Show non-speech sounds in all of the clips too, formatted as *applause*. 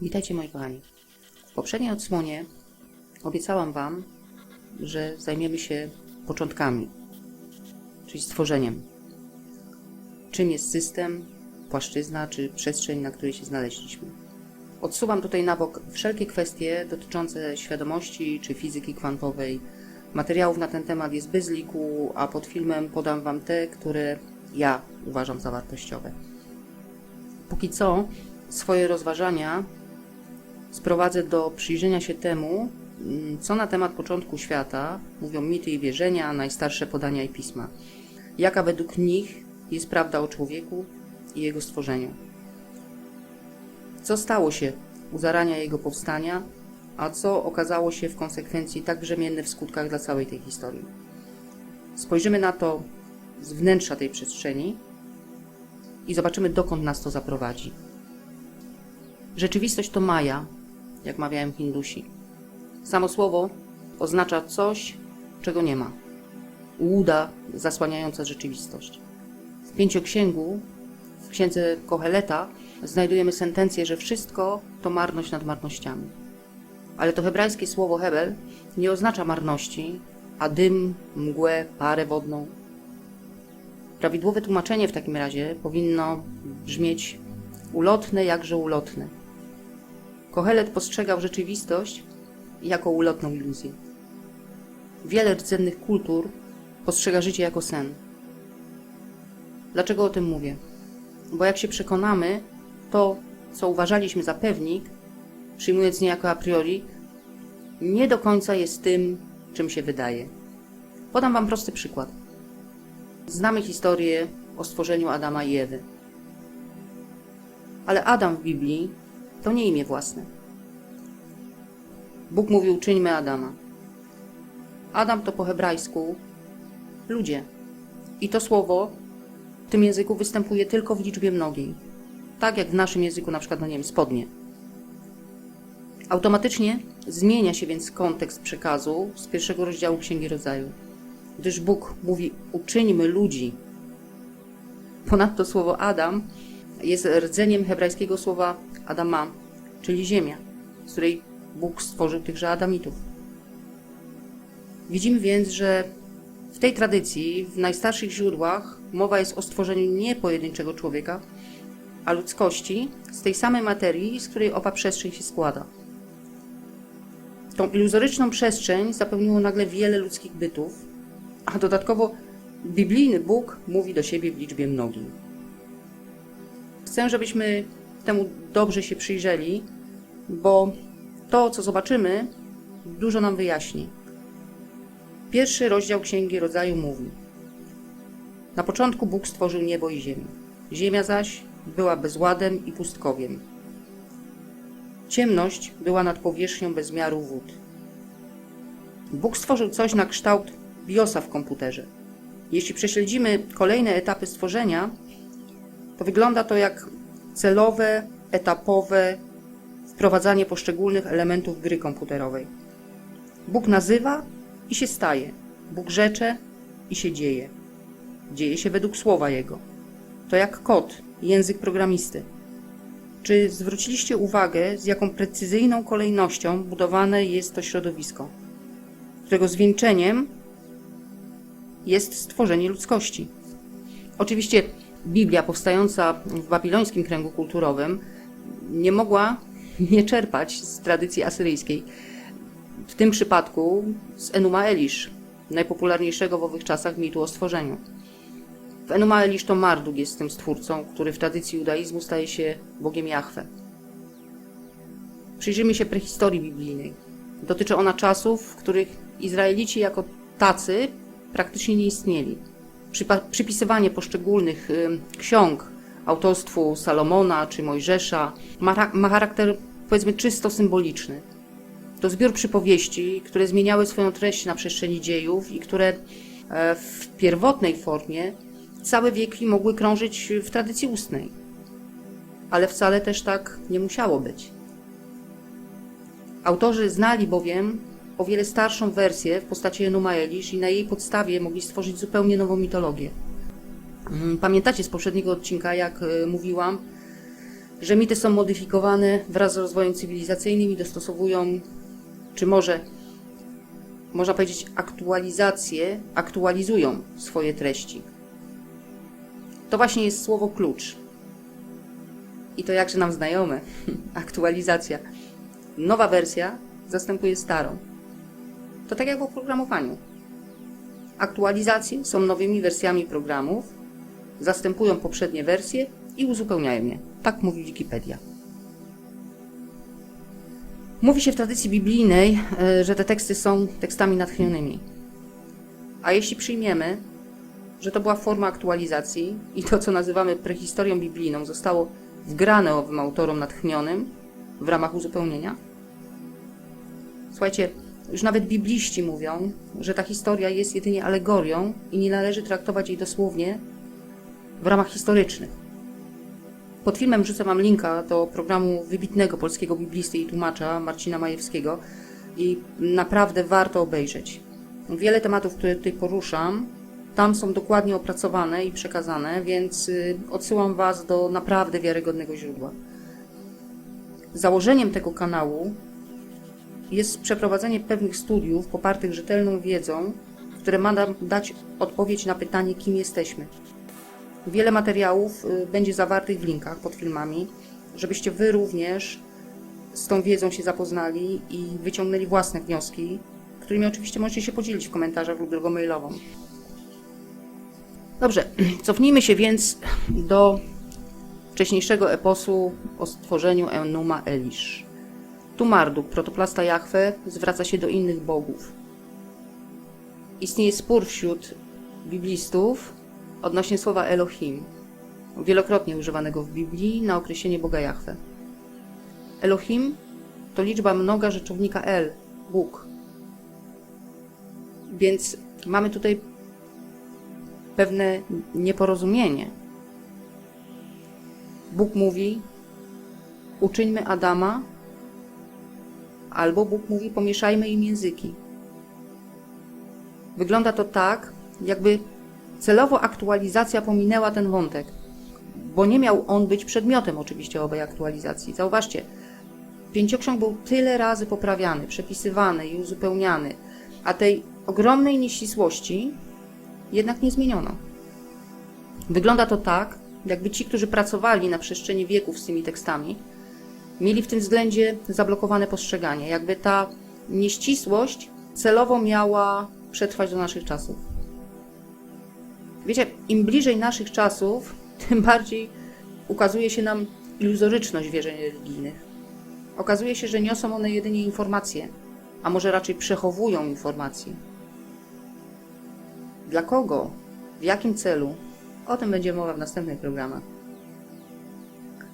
Witajcie moi kochani. W poprzedniej odsłonie obiecałam Wam, że zajmiemy się początkami, czyli stworzeniem. Czym jest system, płaszczyzna czy przestrzeń, na której się znaleźliśmy. Odsuwam tutaj na bok wszelkie kwestie dotyczące świadomości czy fizyki kwantowej. Materiałów na ten temat jest bez liku, a pod filmem podam Wam te, które ja uważam za wartościowe. Póki co swoje rozważania sprowadzę do przyjrzenia się temu, mm, co na temat początku świata mówią mity i wierzenia, najstarsze podania i pisma. Jaka według nich jest prawda o człowieku i jego stworzeniu. Co stało się u zarania jego powstania, a co okazało się w konsekwencji tak brzemienne w skutkach dla całej tej historii. Spojrzymy na to z wnętrza tej przestrzeni i zobaczymy, dokąd nas to zaprowadzi. Rzeczywistość to Maja, jak mawiają Hindusi. Samo słowo oznacza coś, czego nie ma. Łuda zasłaniająca rzeczywistość. W pięcioksięgu, w księdze Koheleta, znajdujemy sentencję, że wszystko to marność nad marnościami. Ale to hebrajskie słowo Hebel nie oznacza marności, a dym, mgłę, parę wodną. Prawidłowe tłumaczenie w takim razie powinno brzmieć ulotne, jakże ulotne. Kohelet postrzegał rzeczywistość jako ulotną iluzję. Wiele rdzennych kultur postrzega życie jako sen. Dlaczego o tym mówię? Bo jak się przekonamy, to, co uważaliśmy za pewnik, przyjmując niejako a priori, nie do końca jest tym, czym się wydaje. Podam Wam prosty przykład. Znamy historię o stworzeniu Adama i Ewy. Ale Adam w Biblii to nie imię własne. Bóg mówił: czyńmy Adama. Adam to po hebrajsku ludzie. I to słowo w tym języku występuje tylko w liczbie mnogiej. Tak jak w naszym języku, na przykład, no nie wiem, spodnie. Automatycznie zmienia się więc kontekst przekazu z pierwszego rozdziału Księgi Rodzaju, gdyż Bóg mówi: uczyńmy ludzi. Ponadto słowo Adam jest rdzeniem hebrajskiego słowa Adama, czyli ziemia, z której Bóg stworzył tychże Adamitów. Widzimy więc, że w tej tradycji, w najstarszych źródłach, mowa jest o stworzeniu nie pojedynczego człowieka, a ludzkości z tej samej materii, z której owa przestrzeń się składa. Tą iluzoryczną przestrzeń zapełniło nagle wiele ludzkich bytów, a dodatkowo biblijny Bóg mówi do siebie w liczbie mnogiej. Chcę, żebyśmy temu dobrze się przyjrzeli, bo to, co zobaczymy, dużo nam wyjaśni. Pierwszy rozdział Księgi Rodzaju mówi: Na początku Bóg stworzył niebo i ziemię. Ziemia zaś była bezładem i pustkowiem. Ciemność była nad powierzchnią bezmiaru wód. Bóg stworzył coś na kształt BIOSa w komputerze. Jeśli prześledzimy kolejne etapy stworzenia, to wygląda to jak celowe, etapowe wprowadzanie poszczególnych elementów gry komputerowej. Bóg nazywa i się staje. Bóg rzecze i się dzieje. Dzieje się według słowa Jego. To jak kod, język programisty. Czy zwróciliście uwagę, z jaką precyzyjną kolejnością budowane jest to środowisko, którego zwieńczeniem jest stworzenie ludzkości? Oczywiście Biblia powstająca w babilońskim kręgu kulturowym nie mogła *laughs* nie czerpać z tradycji asyryjskiej. W tym przypadku z Enuma Elish, najpopularniejszego w owych czasach mitu o stworzeniu. W Enuma Elish to Marduk jest tym stwórcą, który w tradycji judaizmu staje się Bogiem Jahwe. Przyjrzyjmy się prehistorii biblijnej. Dotyczy ona czasów, w których Izraelici jako tacy praktycznie nie istnieli. Przypisywanie poszczególnych ksiąg autorstwu Salomona czy Mojżesza ma charakter powiedzmy czysto symboliczny. To zbiór przypowieści, które zmieniały swoją treść na przestrzeni dziejów i które e, w pierwotnej formie całe wieki mogły krążyć w tradycji ustnej. Ale wcale też tak nie musiało być. Autorzy znali bowiem o wiele starszą wersję w postaci Enuma Elish i na jej podstawie mogli stworzyć zupełnie nową mitologię. Mm, Pamiętacie z poprzedniego odcinka, jak e, mówiłam, że mity są modyfikowane wraz z rozwojem cywilizacyjnym i dostosowują, czy może można powiedzieć, aktualizacje, aktualizują swoje treści. To właśnie jest słowo klucz. I to jakże nam znajome. *laughs* Aktualizacja. Nowa wersja zastępuje starą. To tak jak w oprogramowaniu. Aktualizacje są nowymi wersjami programów, zastępują poprzednie wersje i uzupełniają je. Tak mówi Wikipedia. Mówi się w tradycji biblijnej, e, że te teksty są tekstami natchnionymi. A jeśli przyjmiemy, że to była forma aktualizacji i to, co nazywamy prehistorią biblijną, zostało wgrane owym autorom natchnionym w ramach uzupełnienia? Słuchajcie, już nawet bibliści mówią, że ta historia jest jedynie alegorią i nie należy traktować jej dosłownie w ramach historycznych. Pod filmem wrzucę Wam linka do programu wybitnego polskiego biblisty i tłumacza Marcina Majewskiego i naprawdę warto obejrzeć. Wiele tematów, które tutaj poruszam, tam są dokładnie opracowane i przekazane, więc y, odsyłam Was do naprawdę wiarygodnego źródła. Założeniem tego kanału jest przeprowadzenie pewnych studiów popartych rzetelną wiedzą, które ma nam dać odpowiedź na pytanie, kim jesteśmy. Wiele materiałów y, będzie zawartych w linkach pod filmami, żebyście Wy również z tą wiedzą się zapoznali i wyciągnęli własne wnioski, którymi oczywiście możecie się podzielić w komentarzach lub drogą mailową. Dobrze, *clears throat* cofnijmy się więc do wcześniejszego eposu o stworzeniu Enuma Elish. Tu Marduk, protoplasta Jahwe, zwraca się do innych bogów. Istnieje spór wśród biblistów odnośnie słowa Elohim, wielokrotnie używanego w Biblii na określenie Boga Jahwe. Elohim to liczba mnoga rzeczownika El, Bóg. Więc mamy tutaj pewne nieporozumienie. Bóg mówi: Uczyńmy Adama, albo Bóg mówi: Pomieszajmy im języki. Wygląda to tak, jakby celowo aktualizacja pominęła ten wątek, bo nie miał on być przedmiotem oczywiście owej aktualizacji. Zauważcie, pięcioksiąg był tyle razy poprawiany, przepisywany i uzupełniany, a tej ogromnej nieścisłości jednak nie zmieniono. Wygląda to tak, jakby ci, którzy pracowali na przestrzeni wieków z tymi tekstami, mieli w tym względzie zablokowane postrzeganie, jakby ta nieścisłość celowo miała przetrwać do naszych czasów. Wiecie, im bliżej naszych czasów, *laughs* tym bardziej ukazuje się nam iluzoryczność wierzeń religijnych. Okazuje się, że niosą one jedynie informacje, a może raczej przechowują informacje. Dla kogo? W jakim celu? O tym będzie mowa w następnych programach.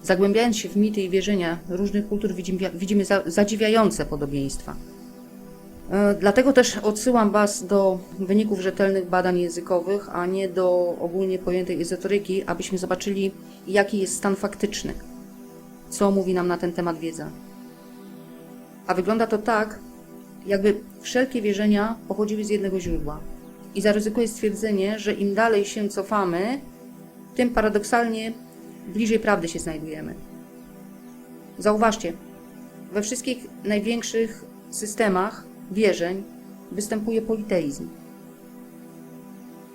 Zagłębiając się w mity i wierzenia różnych kultur, widzimy, widzimy za, zadziwiające podobieństwa. E, Dlatego też odsyłam Was do wyników rzetelnych badań językowych, a nie do ogólnie pojętej ezoteryki, abyśmy zobaczyli, jaki jest stan faktyczny, co mówi nam na ten temat wiedza. A wygląda to tak, jakby wszelkie wierzenia pochodziły z jednego źródła. I zaryzykuję stwierdzenie, że im dalej się cofamy, tym paradoksalnie bliżej prawdy się znajdujemy. Zauważcie, we wszystkich największych systemach wierzeń występuje politeizm.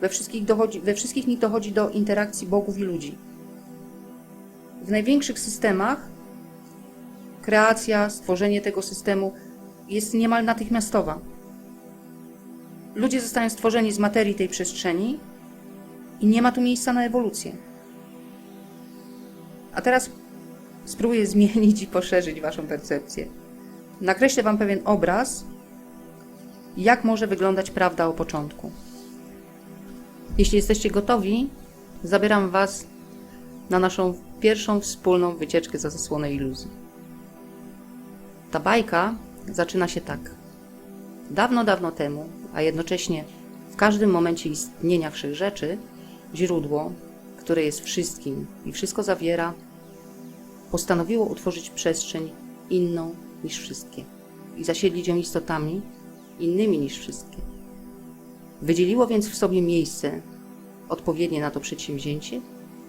We wszystkich, dochodzi, we wszystkich nich dochodzi do interakcji bogów i ludzi. W największych systemach kreacja, stworzenie tego systemu jest niemal natychmiastowa. Ludzie zostają stworzeni z materii tej przestrzeni i nie ma tu miejsca na ewolucję. A teraz spróbuję zmienić i poszerzyć Waszą percepcję. Nakreślę Wam pewien obraz, jak może wyglądać prawda o początku. Jeśli jesteście gotowi, zabieram Was na naszą pierwszą wspólną wycieczkę za zasłonę iluzji. Ta bajka zaczyna się tak. Dawno, dawno temu, a jednocześnie w każdym momencie istnienia wszechrzeczy, źródło, które jest wszystkim i wszystko zawiera, postanowiło utworzyć przestrzeń inną niż wszystkie i zasiedlić ją istotami innymi niż wszystkie. Wydzieliło więc w sobie miejsce odpowiednie na to przedsięwzięcie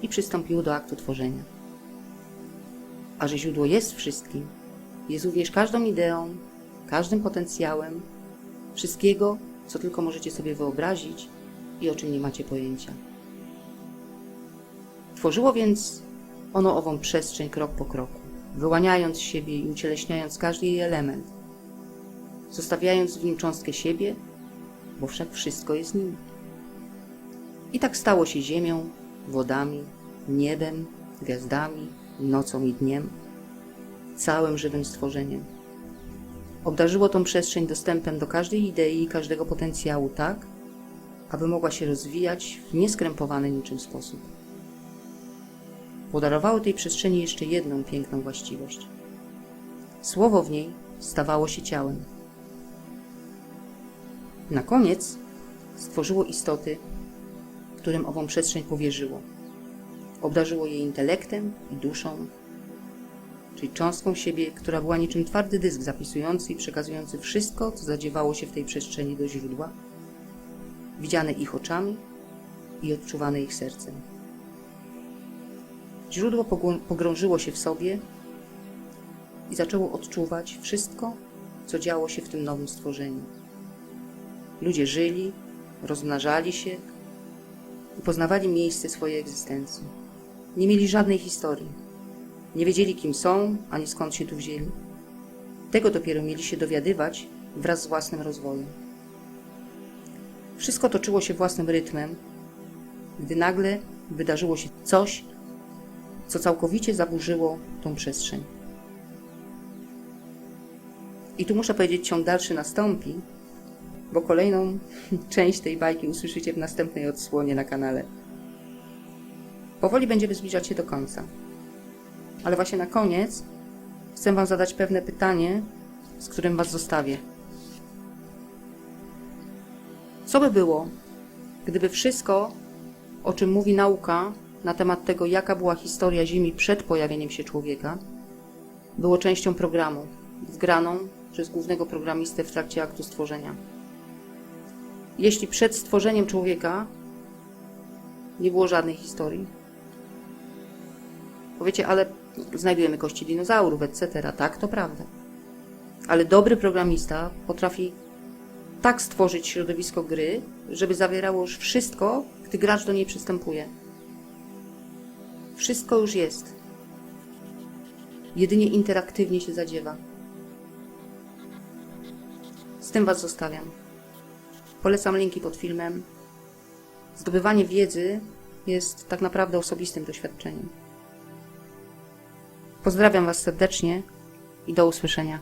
i przystąpiło do aktu tworzenia. A że źródło jest wszystkim, jest również każdą ideą, każdym potencjałem, wszystkiego, co tylko możecie sobie wyobrazić i o czym nie macie pojęcia. Tworzyło więc ono ową przestrzeń krok po kroku, wyłaniając siebie i ucieleśniając każdy jej element, zostawiając w nim cząstkę siebie, bo wszak wszystko jest nim. I tak stało się ziemią, wodami, niebem, gwiazdami, nocą i dniem, całym żywym stworzeniem. Obdarzyło tą przestrzeń dostępem do każdej idei i każdego potencjału tak, aby mogła się rozwijać w nieskrępowany niczym sposób. Podarowało tej przestrzeni jeszcze jedną piękną właściwość. Słowo w niej stawało się ciałem. Na koniec stworzyło istoty, którym ową przestrzeń powierzyło. Obdarzyło je intelektem i duszą, czyli cząstką siebie, która była niczym twardy dysk zapisujący i przekazujący wszystko, co zadziewało się w tej przestrzeni do źródła, widziane ich oczami i odczuwane ich sercem. Źródło pogrążyło się w sobie i zaczęło odczuwać wszystko, co działo się w tym nowym stworzeniu. Ludzie żyli, rozmnażali się i poznawali miejsce swojej egzystencji. Nie mieli żadnej historii. Nie wiedzieli, kim są, ani skąd się tu wzięli. Tego dopiero mieli się dowiadywać wraz z własnym rozwojem. Wszystko toczyło się własnym rytmem, gdy nagle wydarzyło się coś, co całkowicie zaburzyło tą przestrzeń. I tu muszę powiedzieć, ciąg dalszy nastąpi, bo kolejną *laughs* część tej bajki usłyszycie w następnej odsłonie na kanale. Powoli będziemy zbliżać się do końca. Ale właśnie na koniec chcę Wam zadać pewne pytanie, z którym Was zostawię. Co by było, gdyby wszystko, o czym mówi nauka na temat tego, jaka była historia Ziemi przed pojawieniem się człowieka, było częścią programu, wgraną przez głównego programistę w trakcie aktu stworzenia? Jeśli przed stworzeniem człowieka nie było żadnej historii, Powiecie, ale znajdujemy kości dinozaurów, etc. Tak, to prawda. Ale dobry programista potrafi tak stworzyć środowisko gry, żeby zawierało już wszystko, gdy gracz do niej przystępuje. Wszystko już jest. Jedynie interaktywnie się zadziewa. Z tym Was zostawiam. Polecam linki pod filmem. Zdobywanie wiedzy jest tak naprawdę osobistym doświadczeniem. Pozdrawiam Was serdecznie i do usłyszenia.